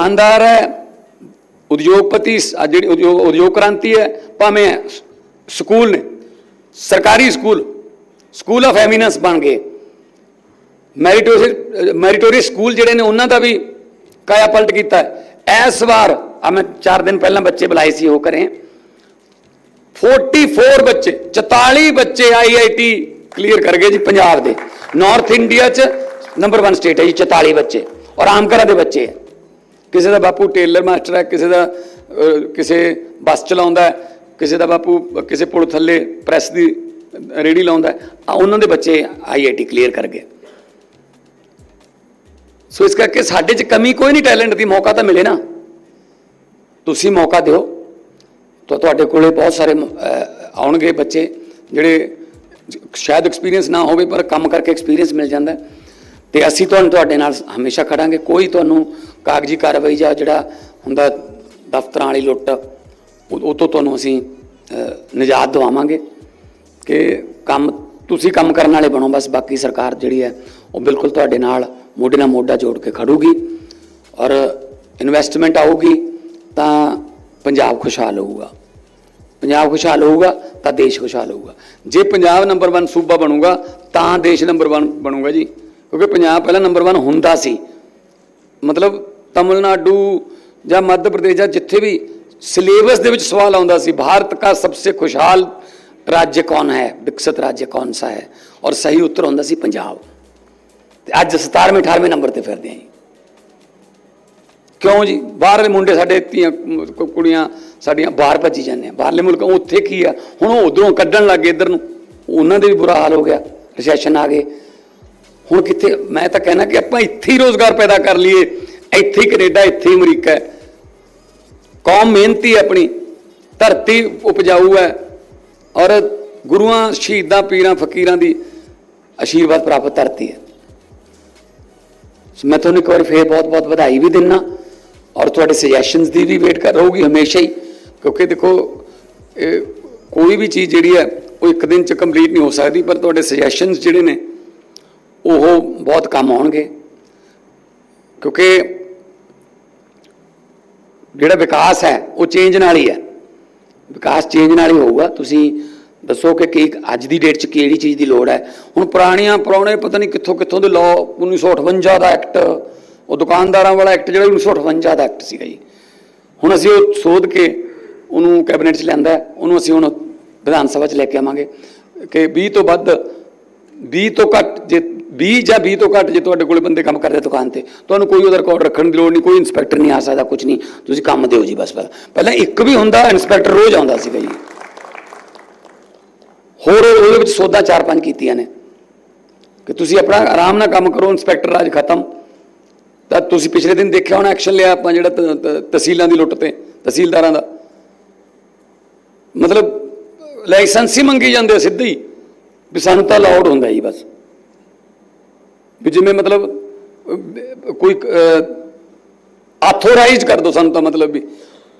ਸ਼ਾਨਦਾਰ ਹੈ, ਉਦਯੋਗਪਤੀ ਜਿਹੜੀ ਉਦਯੋਗ ਉਦਯੋਗ ਕ੍ਰਾਂਤੀ ਹੈ, ਭਾਵੇਂ ਸਕੂਲ ਨੇ, ਸਰਕਾਰੀ ਸਕੂਲ ਸਕੂਲ ਆਫ ਐਮੀਨੈਂਸ ਬਣ ਗਏ। ਮੈਰੀਟੋਰੀ ਮੈਰੀਟੋਰੀ ਸਕੂਲ ਜਿਹੜੇ ਨੇ, ਉਹਨਾਂ ਦਾ ਵੀ ਕਾਇਆ ਪਲਟ ਕੀਤਾ ਹੈ। ਇਸ ਵਾਰ, ਆ ਮੈਂ 4 ਦਿਨ ਪਹਿਲਾਂ ਬੱਚੇ ਬੁਲਾਏ ਸੀ, ਉਹ ਕਰੇ 44 ਬੱਚੇ 44 ਬੱਚੇ ਆਈਆਈਟੀ ਕਲੀਅਰ ਕਰ ਗਏ ਜੀ ਪੰਜਾਬ ਦੇ। ਨਾਰਥ ਇੰਡੀਆ ਚ ਨੰਬਰ 1 ਸਟੇਟ ਹੈ ਜੀ 44 ਬੱਚੇ। ਔਰ ਆਮ ਘਰਾਂ ਦੇ ਬੱਚੇ ਹੈ। ਕਿਸੇ ਦਾ ਬਾਪੂ ਟੇਲਰ ਮਾਸਟਰ ਹੈ, ਕਿਸੇ ਦਾ ਕਿਸੇ ਬੱਸ ਚਲਾਉਂਦਾ ਹੈ, ਕਿਸੇ ਦਾ ਬਾਪੂ, ਕਿਸੇ ਪੁਲ ਥੱਲੇ ਪ੍ਰੈਸ ਦੀ ਰੇੜੀ ਲਾਉਂਦਾ ਆ ਉਹਨਾਂ ਦੇ ਬੱਚੇ ਆਈਆਈਟੀ ਕਲੀਅਰ ਕਰ ਗਏ ਸੋ ਇਸ ਕਰਕੇ ਸਾਡੇ 'ਚ ਕਮੀ ਕੋਈ ਨਹੀਂ, ਟੈਲੈਂਟ ਦੀ ਮੌਕਾ ਤਾਂ ਮਿਲੇ ਨਾ ਤੁਸੀਂ ਮੌਕਾ ਦਿਓ, ਤਾਂ ਤੁਹਾਡੇ ਕੋਲੇ ਬਹੁਤ ਸਾਰੇ ਆਉਣਗੇ ਬੱਚੇ, ਜਿਹੜੇ ਸ਼ਾਇਦ ਐਕਸਪੀਰੀਅੰਸ ਨਾ ਹੋਵੇ, ਪਰ ਕੰਮ ਕਰਕੇ ਐਕਸਪੀਰੀਅੰਸ ਮਿਲ ਜਾਂਦਾ ਹੈ। ਤੇ ਅਸੀਂ ਤੁਹਾਨੂੰ ਤੁਹਾਡੇ ਨਾਲ ਹਮੇਸ਼ਾ ਖੜਾਂਗੇ। ਕੋਈ ਤੁਹਾਨੂੰ ਕਾਗਜ਼ੀ ਕਾਰਵਾਈ ਜਾਂ ਜਿਹੜਾ ਹੁੰਦਾ ਦਫ਼ਤਰਾਂ ਵਾਲੀ ਲੁੱਟ ਉਹ ਉਹ ਤੋਂ ਤੁਹਾਨੂੰ ਅਸੀਂ ਅਹ, ਨਿਜਾਤ ਦਿਵਾਵਾਂਗੇ ਕਿ ਕੰਮ ਤੁਸੀਂ ਕੰਮ ਕਰਨ ਵਾਲੇ ਬਣੋ ਬਸ ਬਾਕੀ ਸਰਕਾਰ ਜਿਹੜੀ ਹੈ ਉਹ ਬਿਲਕੁਲ ਤੁਹਾਡੇ ਨਾਲ ਮੋਢੇ ਨਾਲ ਮੋਢਾ ਜੋੜ ਕੇ ਖੜੂਗੀ ਔਰ ਇਨਵੈਸਟਮੈਂਟ ਆਊਗੀ ਤਾਂ ਪੰਜਾਬ ਖੁਸ਼ਹਾਲ ਹੋਊਗਾ। ਪੰਜਾਬ ਖੁਸ਼ਹਾਲ ਹੋਊਗਾ ਤਾਂ ਦੇਸ਼ ਖੁਸ਼ਹਾਲ ਹੋਊਗਾ। ਜੇ ਪੰਜਾਬ ਨੰਬਰ 1 ਸੂਬਾ ਬਣੂਗਾ ਤਾਂ ਦੇਸ਼ ਨੰਬਰ 1 ਬਣੂਗਾ ਜੀ। ਕਿਉਂਕਿ ਪੰਜਾਬ ਪਹਿਲਾਂ ਨੰਬਰ 1 ਹੁੰਦਾ ਸੀ ਮਤਲਬ ਤਮਿਲਨਾਡੂ ਜਾਂ ਮੱਧ ਪ੍ਰਦੇਸ਼ ਜਾਂ ਜਿੱਥੇ ਵੀ ਸਿਲੇਬਸ ਦੇ ਵਿੱਚ ਸਵਾਲ ਆਉਂਦਾ ਸੀ ਭਾਰਤ ਦਾ ਸਭ ਤੋਂ ਖੁਸ਼ਹਾਲ राज्य कौन है विकसित राज्य कौन सा है और सही उत्तर ਹੁੰਦਾ ਸੀ ਪੰਜਾਬ ਤੇ ਅੱਜ 17ਵੇਂ 18ਵੇਂ ਨੰਬਰ ਤੇ ਫਿਰਦੇ ਆਂ ਜੀ ਕਿਉਂ ਜੀ ਬਾਹਰਲੇ ਮੁੰਡੇ ਸਾਡੇ ਧੀਆਂ ਕੁ- ਕੁੜੀਆਂ ਸਾਡੀਆਂ ਬਾਹਰ ਭੱਜੀ ਜਾਂਦੇ ਆ ਬਾਹਰਲੇ ਮੁਲਕਾਂ ਉੱਥੇ ਕੀ ਆ ਹੁਣ ਉਹ ਉਧਰੋਂ ਕੱਢਣ ਲੱਗੇ ਇੱਧਰ ਨੂੰ ਉਹਨਾਂ ਦੇ ਵੀ ਬੁਰਾ ਹਾਲ ਹੋ ਗਿਆ ਰਿਸੈਸ਼ਨ ਆ ਗਏ ਹੁਣ ਕਿੱਥੇ, ਮੈਂ ਤਾਂ ਕਹਿਣਾ ਕਿ ਆਪਾਂ ਇੱਥੇ ਹੀ ਰੋਜ਼ਗਾਰ ਪੈਦਾ ਕਰ ਲਈਏ। ਇੱਥੇ ਹੀ ਕੈਨੇਡਾ, ਇੱਥੇ ਹੀ ਅਮਰੀਕਾ ਹੈ। ਕੌਮ ਮਿਹਨਤੀ ਹੈ ਆਪਣੀ, ਧਰਤੀ ਉਪਜਾਊ ਹੈ। ਔਰ ਗੁਰੂਆਂ, ਸ਼ਹੀਦਾਂ, ਪੀਰਾਂ, ਫਕੀਰਾਂ ਦੀ ਆਸ਼ੀਰਵਾਦ ਪ੍ਰਾਪਤ ਧਰਤੀ ਹੈ। ਸੋ ਮੈਂ ਤੁਹਾਨੂੰ ਇੱਕ ਵਾਰ ਫੇਰ ਬਹੁਤ-ਬਹੁਤ ਵਧਾਈ ਵੀ ਦਿੰਨਾ। ਔਰ ਤੁਹਾਡੇ ਸੁਜੈਸ਼ਨਸ ਦੀ ਵੀ ਵੇਟ ਕਰ ਰਹੂਗੀ ਹਮੇਸ਼ਾ ਹੀ। ਕਿਉਂਕਿ ਦੇਖੋ, ਇਹ ਕੋਈ ਵੀ ਚੀਜ਼ ਜਿਹੜੀ ਹੈ, ਉਹ ਇੱਕ ਦਿਨ ਚ ਕੰਪਲੀਟ ਨਹੀਂ ਹੋ ਸਕਦੀ, ਪਰ ਤੁਹਾਡੇ ਸੁਜੈਸ਼ਨਸ ਜਿਹੜੇ ਨੇ ਉਹ ਬਹੁਤ ਕੰਮ ਆਉਣਗੇ। ਕਿਉਂਕਿ ਜਿਹੜਾ ਵਿਕਾਸ ਹੈ, ਉਹ ਚੇਂਜ ਨਾਲ ਹੀ ਹੈ। ਵਿਕਾਸ ਚੇਂਜ ਨਾਲ ਹੀ ਹੋਊਗਾ। ਤੁਸੀਂ ਦੱਸੋ ਕਿ ਕੀ ਅੱਜ ਦੀ ਡੇਟ 'ਚ ਕਿਹੜੀ ਚੀਜ਼ ਦੀ ਲੋੜ ਹੈ? ਹੁਣ ਪੁਰਾਣੀਆਂ, ਪੁਰਾਣੇ ਪਤਾ ਨਹੀਂ ਕਿੱਥੋਂ ਕਿੱਥੋਂ ਦੇ ਲਾਅ 1958 ਦਾ ਐਕਟ ਉਹ ਦੁਕਾਨਦਾਰਾਂ ਵਾਲਾ ਐਕਟ ਜਿਹੜਾ 1958 ਦਾ ਐਕਟ ਸੀਗਾ ਜੀ। ਹੁਣ ਅਸੀਂ ਉਹ ਸੋਧ ਕੇ ਉਹਨੂੰ ਕੈਬਨਿਟ 'ਚ ਲਿਆਂਦਾ ਉਹਨੂੰ ਅਸੀਂ ਹੁਣ ਵਿਧਾਨ ਸਭਾ 'ਚ ਲੈ ਕੇ ਆਵਾਂਗੇ ਕਿ 20 ਤੋਂ ਵੱਧ 20 ਤੋਂ ਘੱਟ ਜੇ 20 ਜਾਂ 20 ਤੋਂ ਘੱਟ ਜੇ ਤੁਹਾਡੇ ਕੋਲੇ ਬੰਦੇ ਕੰਮ ਕਰਦੇ ਦੁਕਾਨ ਤੇ, ਤੁਹਾਨੂੰ ਕੋਈ ਉਹਦਾ ਰਿਕਾਰਡ ਰੱਖਣ ਦੀ ਲੋੜ ਨਹੀਂ, ਕੋਈ ਇਨਸਪੈਕਟਰ ਨਹੀਂ ਆ ਸਕਦਾ ਕੁਝ ਨਹੀਂ। ਤੁਸੀਂ ਕੰਮ ਦਿਓ ਜੀ ਬਸ ਪਹਿਲਾਂ ਪਹਿਲਾਂ ਇੱਕ ਵੀ ਹੁੰਦਾ ਇਨਸਪੈਕਟਰ ਰੋਜ਼ ਆਉਂਦਾ ਸੀਗਾ ਜੀ। ਹੋਰ ਉਹਦੇ ਵਿੱਚ ਸੋਧਾਂ ਚਾਰ ਪੰਜ ਕੀਤੀਆਂ ਨੇ। ਕਿ ਤੁਸੀਂ ਆਪਣਾ ਆਰਾਮ ਨਾਲ ਕੰਮ ਕਰੋ ਇਨਸਪੈਕਟਰ ਰਾਜ ਖਤਮ। ਤਾਂ ਤੁਸੀਂ ਪਿਛਲੇ ਦਿਨ ਦੇਖਿਆ ਹੋਣਾ ਐਕਸ਼ਨ ਲਿਆ ਆਪਾਂ ਜਿਹੜਾ ਤ- ਤਹਿਸੀਲਾਂ ਦੀ ਲੁੱਟ ਤੇ, ਤਹਿਸੀਲਦਾਰਾਂ ਦਾ? ਮਤਲਬ ਲਾਇਸੈਂਸ ਹੀ ਮੰਗੀ ਜਾਂਦੇ ਆ ਸਿੱਧੇ। ਹੀ ਵੀ ਸਾਨੂੰ ਤਾਂ ਅਲਾਉਡ ਹੁੰਦਾ ਜੀ ਬਸ। ਵੀ ਜਿਵੇਂ ਮਤਲਬ ਕੋਈ ਆਥੋਰਾਈਜ਼ ਕਰ ਦੋ ਸਾਨੂੰ ਤਾਂ ਮਤਲਬ ਵੀ।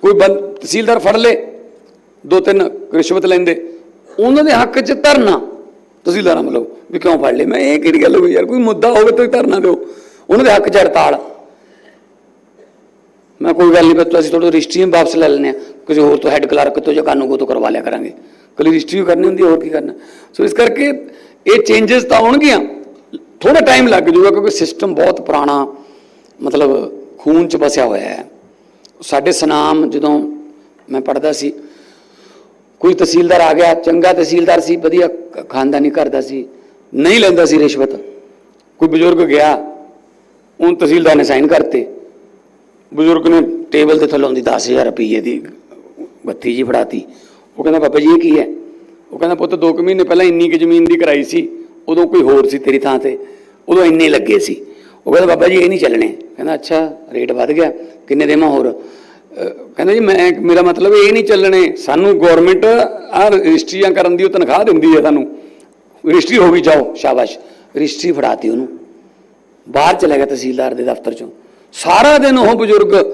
ਕੋਈ ਬੰਦ, ਤਹਿਸੀਲਦਾਰ ਫੜ ਲੇ, ਦੋ ਤਿੰਨ ਰਿਸ਼ਵਤ ਲੈਂਦੇ। ਉਹਨਾਂ ਦੇ ਹੱਕ 'ਚ ਧਰਨਾ। ਤਹਿਸੀਲਦਾਰਾਂ ਵੱਲੋਂ ਵੀ ਕਿਉਂ ਫੜ ਲਏ ਮੈਂ ਇਹ ਕਿਹੜੀ ਗੱਲ ਹੋਈ ਯਾਰ? ਕੋਈ ਮੁੱਦਾ ਹੋਵੇ ਤਾਂ ਧਰਨਾ ਦਿਓ। ਉਹਨਾਂ ਦੇ ਹੱਕ 'ਚ ਹੜਤਾਲ। ਮੈਂ ਕੋਈ ਗੱਲ ਨਹੀਂ ਪਰ ਅਸੀਂ ਤੁਹਾਡੇ ਰਜਿਸਟਰੀ ਵਾਪਸ ਲੈ ਲੈਂਦੇ ਆ ਕਿਸੇ ਹੋਰ ਤੋਂ ਹੈੱਡ ਕਲਰਕ ਤੋਂ ਜਾਂ ਕਾਨੂੰਗੋ ਤੋਂ ਕਰਵਾ ਲਿਆ ਕਰਾਂਗੇ। ਕੱਲੀ ਰਜਿਸਟਰੀ ਕਰਨੀ ਹੁੰਦੀ, ਹੋਰ ਕੀ ਕਰਨਾ? ਸੋ ਇਸ ਕਰਕੇ ਇਹ ਚੇਂਜਸ ਤਾਂ ਆਉਣਗੀਆਂ। ਥੋੜਾ ਟਾਈਮ ਲੱਗ ਜੂਗਾ ਕਿਉਂਕਿ ਸਿਸਟਮ ਬਹੁਤ ਪੁਰਾਣਾ, ਮਤਲਬ ਖੂਨ ਚ ਵਸਿਆ ਹੋਇਆ ਹੈ। ਸਾਡੇ ਸਨਾਮ ਜਦੋਂ ਮੈਂ ਪੜਦਾ ਸੀ, ਕੋਈ ਤਹਿਸੀਲਦਾਰ ਆ ਗਿਆ, ਚੰਗਾ ਤਹਿਸੀਲਦਾਰ ਸੀ, ਵਧੀਆ ਖਾਨਦਾਨੀ ਕਰਦਾ ਸੀ, ਨਹੀਂ ਲੈਂਦਾ ਸੀ ਰਿਸ਼ਵਤ। ਕੋਈ ਬਜ਼ੁਰਗ ਗਿਆ, ਉਹਨ ਤਹਿਸੀਲਦਾਰ ਨੇ ਸਾਈਨ ਕਰਤੇ। ਬਜ਼ੁਰਗ ਨੇ ਟੇਬਲ ਤੇ ਥੱਲੋਂ ਦੀ 10000 ਰੁਪਏ ਦੀ ਬੱਤੀ ਜੀ ਫੜਾਤੀ। ਉਹ ਕਹਿੰਦਾ, ਬਾਬਾ ਜੀ, ਇਹ ਕੀ ਹੈ? ਉਹ ਕਹਿੰਦਾ, ਪੁੱਤ 2 ਮਹੀਨੇ ਪਹਿਲਾਂ ਇੰਨੀ ਕਿ ਜ਼ਮੀਨ ਦੀ ਕਰਾਈ ਸੀ। ਉਦੋਂ ਕੋਈ ਹੋਰ ਸੀ ਤੇਰੀ ਥਾਂ ਤੇ? ਉਦੋਂ ਇੰਨੇ ਲੱਗੇ ਸੀ। ਉਹ ਕਹਿੰਦਾ, ਬਾਬਾ ਜੀ, ਇਹ ਨਹੀਂ ਚੱਲਣੇ। ਕਹਿੰਦਾ, ਅੱਛਾ, ਰੇਟ ਵੱਧ ਗਿਆ। ਕਿੰਨੇ ਦੇਵਾਂ ਹੋਰ? ਕਹਿੰਦਾ ਜੀ, ਮੈਂ, ਮੇਰਾ ਮਤਲਬ ਇਹ ਨਹੀਂ ਚੱਲਣੇ। ਸਾਨੂੰ ਗਵਰਨਮੈਂਟ ਆ ਰਜਿਸਟਰੀਆਂ ਕਰਨ ਦੀ ਉਹ ਤਨਖਾਹ ਦਿੰਦੀ ਹੈ ਸਾਨੂੰ। ਰਜਿਸਟਰੀ ਹੋ ਗਈ, ਜਾਓ, ਸ਼ਾਬਾਸ਼। ਰਜਿਸਟਰੀ ਫੜਾਤੀ ਉਹਨੂੰ। ਬਾਹਰ ਚਲਾ ਗਿਆ ਤਹਿਸੀਲਦਾਰ ਦੇ ਦਫ਼ਤਰ ਚੋਂ। ਸਾਰਾ ਦਿਨ ਉਹ ਬਜ਼ੁਰਗ,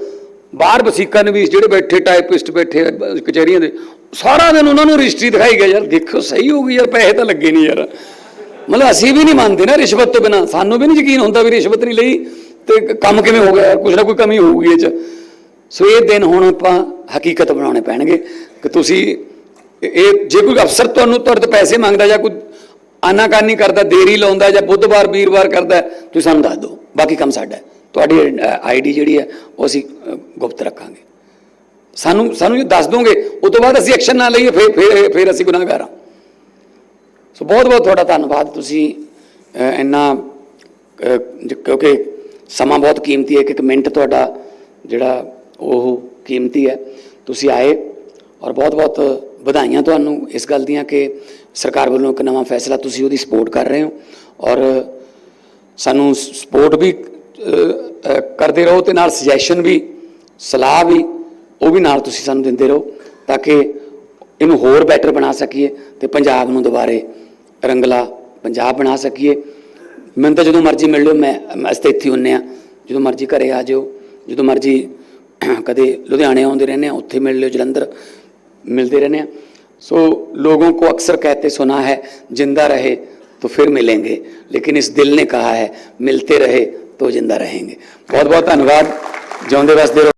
ਬਾਹਰ ਵਸੀਕਾ ਨਵੀਸ ਜਿਹੜੇ ਬੈਠੇ ਟਾਈਪਿਸਟ ਬੈਠੇ, ਕਚਹਿਰੀਆਂ ਦੇ, ਸਾਰਾ ਦਿਨ ਉਹਨਾਂ ਨੂੰ ਰਜਿਸਟਰੀ ਦਿਖਾਈ ਗਿਆ, ਯਾਰ ਦੇਖੋ, ਸਹੀ ਹੋ ਗਈ ਯਾਰ, ਪੈਸੇ ਤਾਂ ਲੱਗੇ ਨਹੀਂ ਯਾਰ। ਮਤਲਬ ਅਸੀਂ ਵੀ ਨਹੀਂ ਮੰਨਦੇ ਨਾ ਰਿਸ਼ਵਤ ਤੋਂ ਬਿਨਾ। ਸਾਨੂੰ ਵੀ ਨਹੀਂ ਯਕੀਨ ਹੁੰਦਾ ਵੀ ਰਿਸ਼ਵਤ ਨਹੀਂ ਲਈ ਤੇ ਕੰਮ ਕਿਵੇਂ ਹੋ ਗਿਆ ਕੁਝ ਨਾ ਕੋਈ ਕਮੀ ਹੋਊਗੀ ਇਹ ਚ। ਸੋ ਇਹ ਦਿਨ ਹੁਣ ਆਪਾਂ ਹਕੀਕਤ ਬਣਾਉਣੇ ਪੈਣਗੇ ਕਿ ਤੁਸੀਂ ਇਹ- ਜੇ ਕੋਈ ਅਫਸਰ ਤੁਹਾਨੂੰ ਤੁਹਾਡੇ ਤੋਂ ਪੈਸੇ ਮੰਗਦਾ ਜਾਂ ਕੋਈ ਆਨਾਕਾਨੀ ਕਰਦਾ, ਦੇਰੀ ਲਾਉਂਦਾ ਜਾਂ ਬੁੱਧਵਾਰ, ਵੀਰਵਾਰ ਕਰਦਾ, ਤੁਸੀਂ ਸਾਨੂੰ ਦੱਸ ਦਿਓ। ਬਾਕੀ ਕੰਮ ਸਾਡਾ ਹੈ। ਤੁਹਾਡੀ ਆਈਡੀ ਜਿਹੜੀ ਹੈ, ਉਹ ਅਸੀਂ ਗੁਪਤ ਰੱਖਾਂਗੇ। ਸਾਨੂੰ ਸਾਨੂੰ ਜੇ ਦੱਸ ਦੋਗੇ ਉਸ ਤੋਂ ਬਾਅਦ ਅਸੀਂ ਐਕਸ਼ਨ ਨਾ ਲਈਏ, ਫਿਰ ਫਿਰ ਫਿਰ ਅਸੀਂ ਗੁਨਾਹਗਾਰ ਹਾਂ। ਸੋ ਬਹੁਤ ਬਹੁਤ ਤੁਹਾਡਾ ਧੰਨਵਾਦ। ਤੁਸੀਂ ਇੰਨਾ ਕਿਉਂਕਿ ਸਮਾਂ ਬਹੁਤ ਕੀਮਤੀ ਹੈ, ਇੱਕ ਮਿੰਟ ਤੁਹਾਡਾ ਜਿਹੜਾ ਉਹ ਕੀਮਤੀ ਹੈ। ਤੁਸੀਂ ਆਏ ਔਰ ਬਹੁਤ ਬਹੁਤ ਵਧਾਈਆਂ ਤੁਹਾਨੂੰ ਇਸ ਗੱਲ ਦੀਆਂ ਕਿ ਸਰਕਾਰ ਵੱਲੋਂ ਇੱਕ ਨਵਾਂ ਫੈਸਲਾ ਤੁਸੀਂ ਉਹਦੀ ਸਪੋਰਟ ਕਰ ਰਹੇ ਹੋ ਔਰ ਸਾਨੂੰ ਸਪੋਰਟ ਵੀ ਕਰਦੇ ਰਹੋ ਤੇ ਨਾਲ ਸੁਜੈਸ਼ਨ ਵੀ, ਸਲਾਹ ਵੀ, ਉਹ ਵੀ ਨਾਲ ਤੁਸੀਂ ਸਾਨੂੰ ਦਿੰਦੇ ਰਹੋ ਤਾਂ ਕਿ ਇਹਨੂੰ ਹੋਰ ਬੈਟਰ ਬਣਾ ਸਕੀਏ ਤੇ ਪੰਜਾਬ ਨੂੰ ਦੁਬਾਰੇ ਰੰਗਲਾ ਪੰਜਾਬ ਬਣਾ ਸਕੀਏ। ਮੈਨੂੰ ਤਾਂ ਜਦੋਂ ਮਰਜ਼ੀ ਮਿਲ ਲਿਓ ਮੈਂ ਅਸਤੇ ਇੱਥੇ ਹੁੰਨੇ ਆ। ਜਦੋਂ ਮਰਜ਼ੀ ਘਰੇ ਆ ਜਿਓ ਜਦੋਂ ਮਰਜ਼ੀ ਕਦੇ ਲੁਧਿਆਣੇ ਆਉਂਦੇ ਰਹਿੰਦੇ ਆ ਉੱਥੇ ਮਿਲ ਲਿਓ ਜਲੰਧਰ ਮਿਲਦੇ ਰਹਿੰਦੇ ਆ। सो so, लोगों को अक्सर कहते सुना है जिंदा रहे तो फिर मिलेंगे लेकिन इस दिल ने कहा है मिलते रहे ਜਿੰਦਾ ਰਹੇਗੇ। ਬਹੁਤ ਬਹੁਤ ਧੰਨਵਾਦ। ਜਿਉਂਦੇ जिंदे वसदे